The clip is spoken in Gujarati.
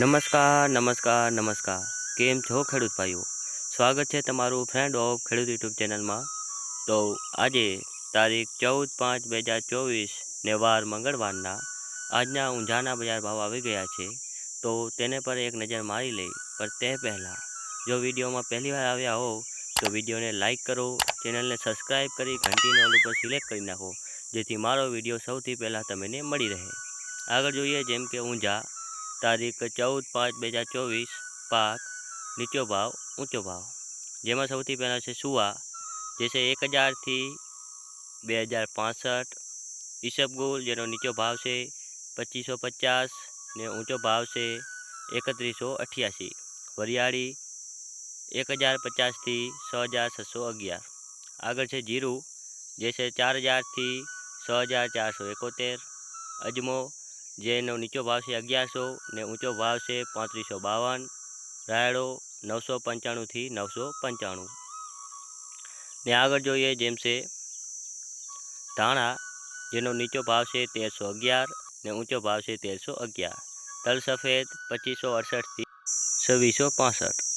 નમસ્કાર નમસ્કાર નમસ્કાર. કેમ છો ખેડૂત ભાઈઓ? સ્વાગત છે તમારું ફ્રેન્ડ ઓફ ખેડૂત યુટ્યુબ ચેનલમાં. તો આજે તારીખ ચૌદ પાંચ બે હજાર ચોવીસ ને વાર મંગળવારના આજના ઊંઝાના બજાર ભાવ આવી ગયા છે. તો તેને પર એક નજર મારી લઈ, પણ તે પહેલાં, જો વિડીયોમાં પહેલી વાર આવ્યા હો તો વિડીયોને લાઇક કરો, ચેનલને સબસ્ક્રાઈબ કરી ઘંટીને ઓલ ઉપર સિલેક્ટ કરી નાખો, જેથી મારો વીડિયો સૌથી પહેલાં તમને મળી રહે. આગળ જોઈએ, જેમ કે ઊંઝા તારીખ ચૌદ પાંચ બે હજાર ચોવીસ, પાક, નીચો ભાવ, ઊંચો ભાવ. જેમાં સૌથી પહેલાં છે સુવા, જે છે એક હજારથી બે હજાર પાસઠ. ઈસબગુલ જેનો નીચો ભાવ છે પચીસો પચાસ ને ઊંચો ભાવ છે એકત્રીસો અઠ્યાસી. વરિયાળી એક હજાર પચાસથી છ હજાર છસો અગિયાર. આગળ છે જીરું, જે છે ચાર હજારથી છ હજાર ચારસો એકોતેર. અજમો જેનો નીચો ભાવ છે અગિયારસો ને ઊંચો ભાવ છે પાંત્રીસો બાવન, રાયડો નવસો પંચાણુંથી નવસો પંચાણું. ને આગળ જોઈએ જેમ છે ધાણા, જેનો નીચો ભાવ છે તેરસો અગિયાર ને ઊંચો ભાવ છે તેરસો અગિયાર. તલ સફેદ પચીસો અડસઠથી છવ્વીસો પાસઠ.